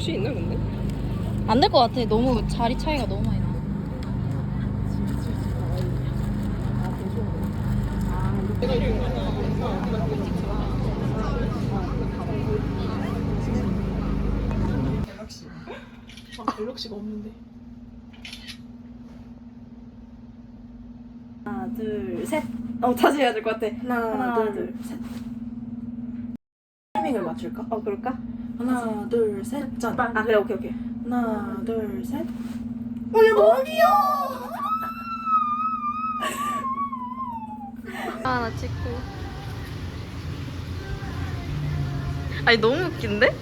수 있나 근데? 안 될 것 같아 너무 자리 차이가 너무 많이 나 갤럭시가 없는데. 하나 둘 셋 어 다시 해야 될 것 같아 하나, 하나 둘, 둘셋 타이밍을 맞출까? 어 그럴까? 하나, 둘, 셋, 짠. 아 그래 오케이 오케이. 하나, 둘, 셋. 어얘 너무 귀여워. 하나 찍고. 아니 너무 웃긴데?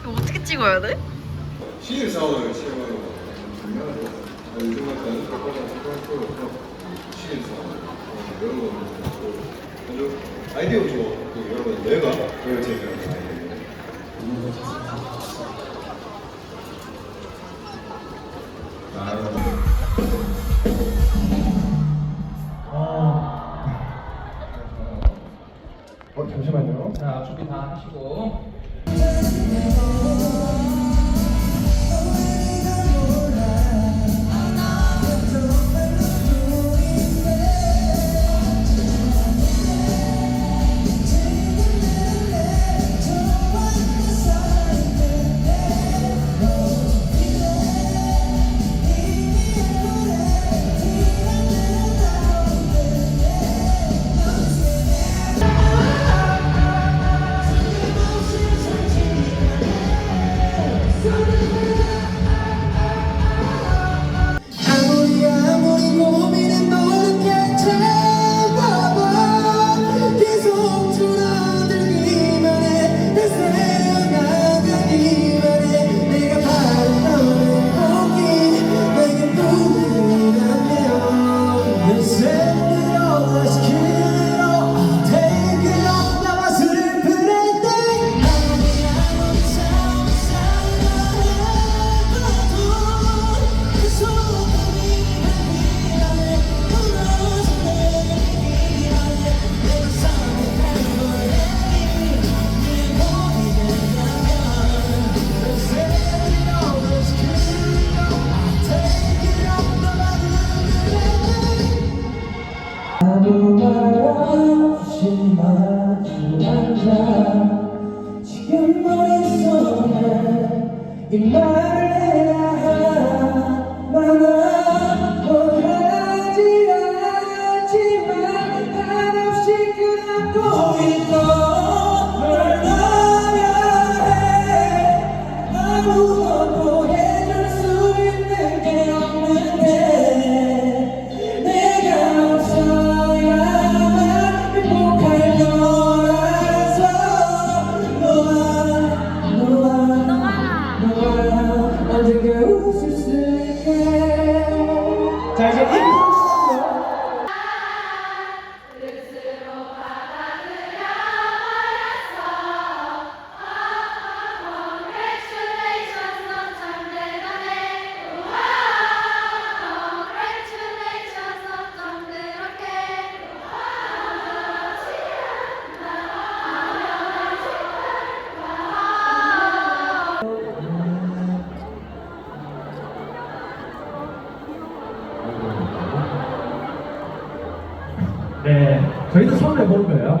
이거 어떻게 찍어야 돼? 거. 요즘 어, 이런 거는 아주 아이디어 좋고 이런 건 내가 그걸 제시하는 아 처음 해보는 거예요.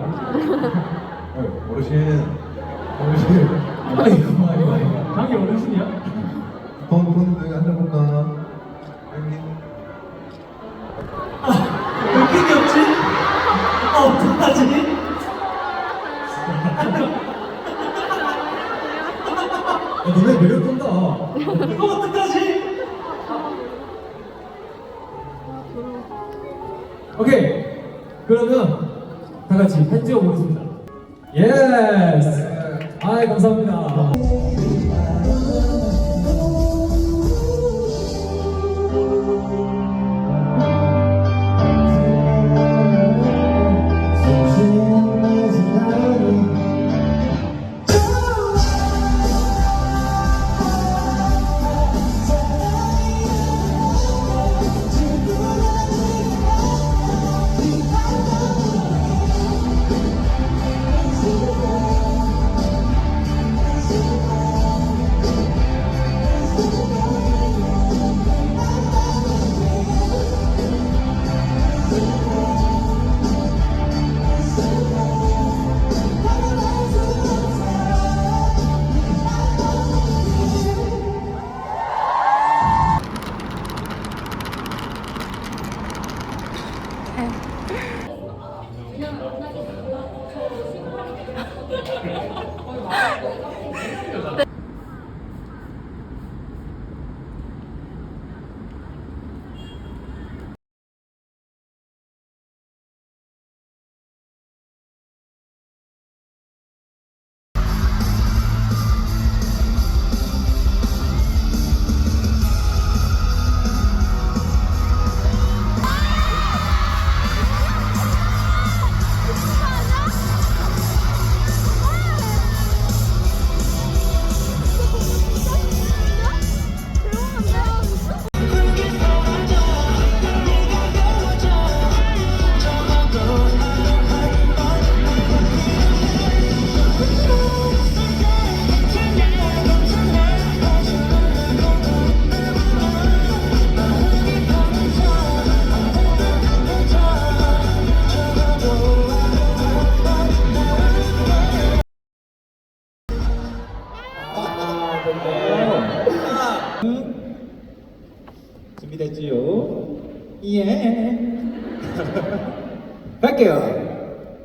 다 같이 팬지어 보겠습니다. 예스! 아이, 감사합니다.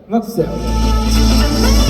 Not é self.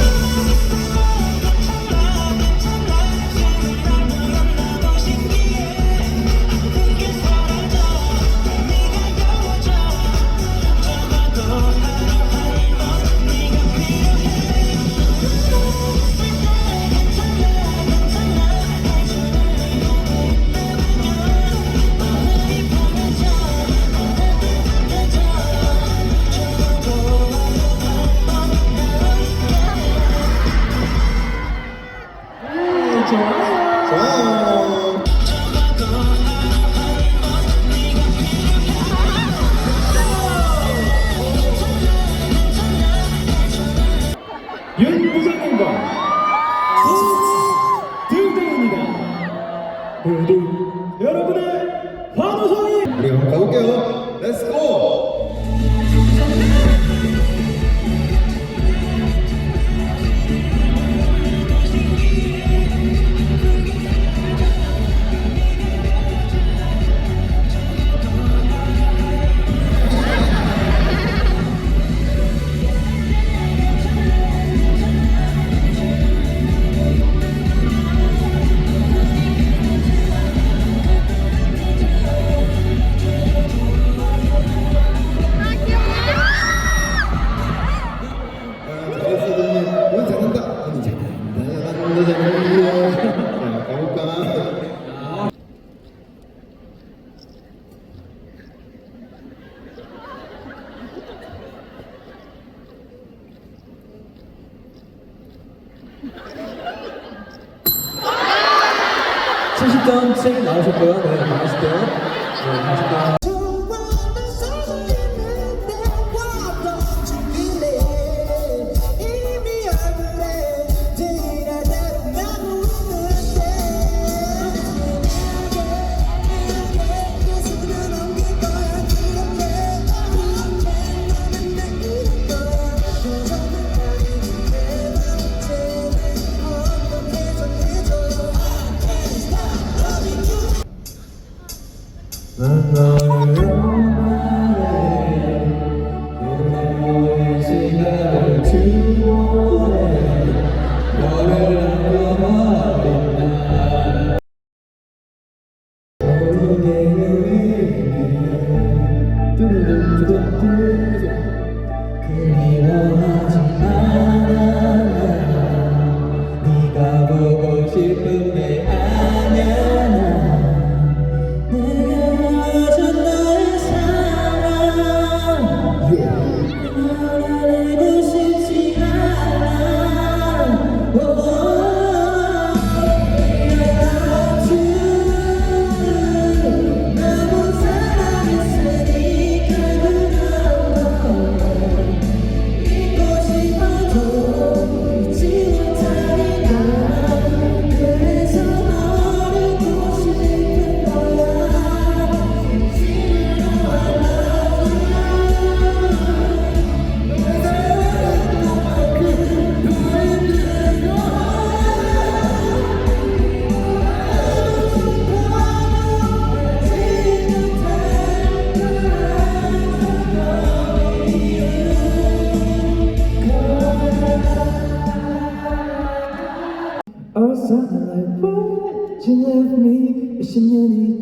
You left me 몇십 년이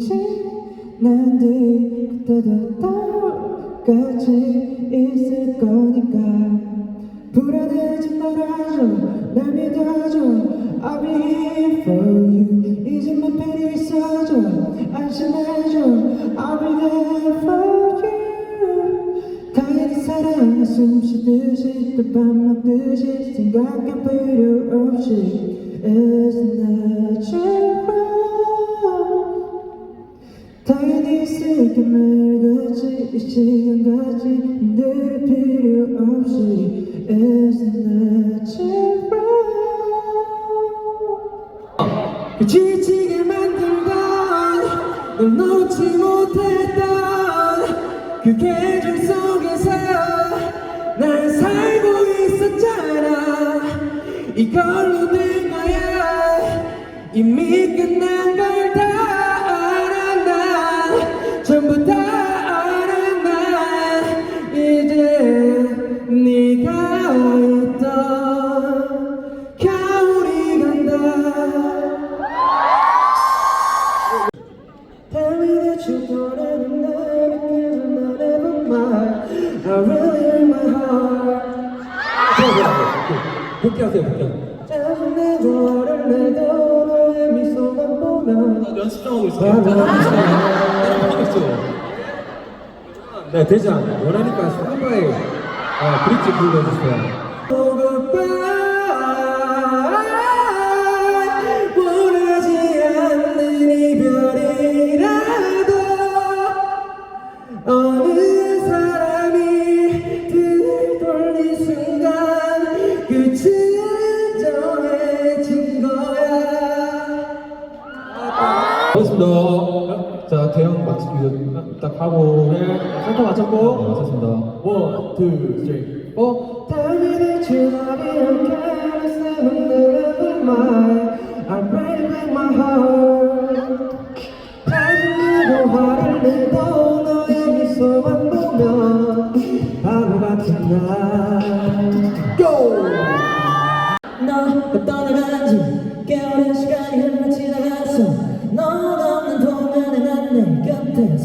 지난뒤 그때도 똑같이 있을 거니까. 불안해지 말아줘 날 믿어줘. I'll be here for you. 이제 맘 편히 있어줘. 안심해줘. I'll be there for you. 당연히 사랑 숨 쉬듯이 또밥 먹듯이 생각할 필요 없이 It's natural 당연히 있을게 매일같이 이 시간같이 힘들 필요 없이 It's natural 그 지치게 만들던 널 놓지 못했던 그 계절 속에서 날 살고 있었잖아 이걸로 된 복귀하세요, 복귀. 짜증내고 화를 내도 너의 미소만 보면 연습 좀 하고 있어요. 하고 있어요. 네, 대장. 원하니까 삼바에 어, 브릿지 불러주세요. Oh, goodbye. 원 맞췄고 네, 맞췄습니다. 원, 투, 쓰리, 포. Tell me that you love me, I'm careless, I'm never mine. I'm ready with my heart. 짜증내고 화를 내도 너의 미소만 보면 바보 같은 날. Go! 너 떠나간 지 꽤 오랜 시간이 흘러 지나갔어 넌 없는 동안에 난내 곁에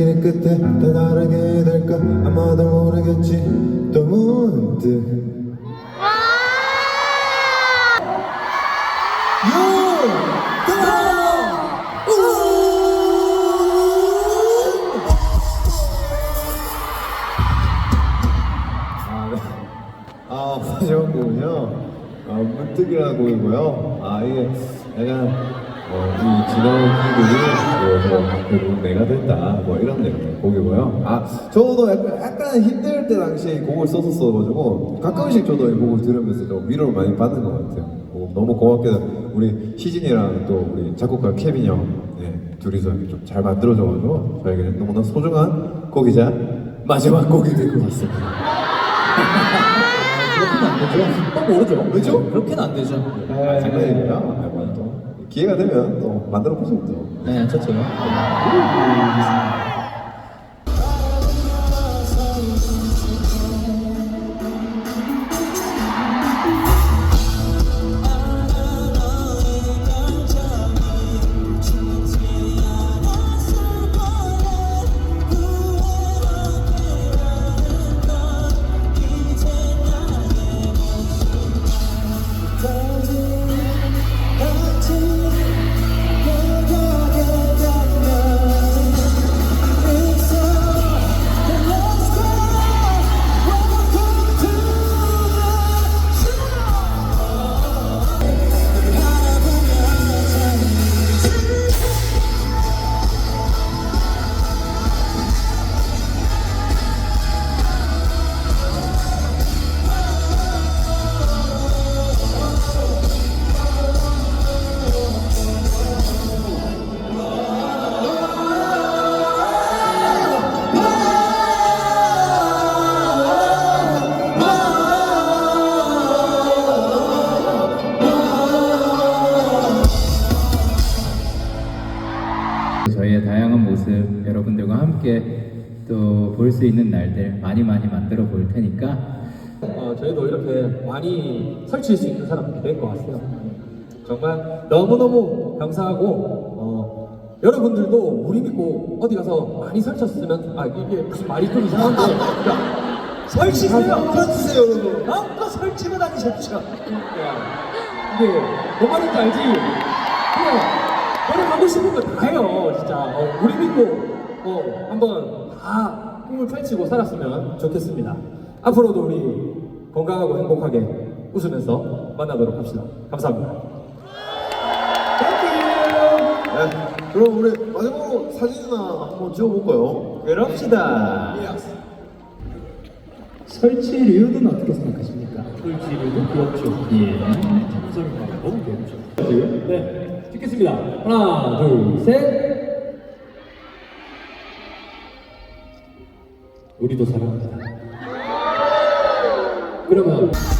길의 끝에 다 다르게 될까? 아마도 모르겠지. 또 문득. 아, 네. 아, 마지막 곡은요. 아, 문득이라는 곡이고요. 아, 이게 약간, 어, 이 지나온 기분이, 뭐, 뭐, 결국 내가 됐다. 뭐, 이런 내용의 곡이고요. 아, 저도 약간, 약간 힘들 때 당시에 이 곡을 썼었어가지고, 가끔씩 저도 이 곡을 들으면서 좀 위로를 많이 받는 것 같아요. 뭐, 너무 고맙게도 우리 희진이랑 또 우리 작곡가 케빈 형, 네, 둘이서 좀 잘 만들어줘가지고, 저에게는 너무나 소중한 곡이자 마지막 곡이 될 것 같습니다. 그렇게는 안 되죠. 또 모르죠. 왜죠? 그렇게는 안 되죠. 아, 장난이에요. 기회가 되면 또 만들어 보죠 또. 네, 좋죠. 함께 또 볼 수 있는 날들 많이 많이 만들어 볼 테니까. 어, 저희도 이렇게 많이 설치할 수 있는 사람이 된것 같아요. 정말 너무너무 감사하고 어, 여러분들도 우리 믿고 어디 가서 많이 설쳤으면 아 이게 무슨 말이 좀 이상한데. 그러니까 설치세요. 설치세요 여러분. 마음껏 설치고 다니십시오 이게 뭔 말인지 알지? 그냥 너네 하고 싶은 거 다 해요 진짜. 어, 우리 믿고 어, 한번 다 꿈을 펼치고 살았으면 좋겠습니다. 앞으로도 우리 건강하고 행복하게 웃으면서 만나도록 합시다. 감사합니다. 네. 그럼 우리 마지막으로 사진이나 한번 찍어볼까요? 그럽시다. 설치류는 어떻게 생각하십니까? 설치류도 귀엽죠. 예. 참설가 너무 귀엽죠. 네. 찍겠습니다. 하나, 둘, 셋. 우리도 사랑합니다. 그러면 너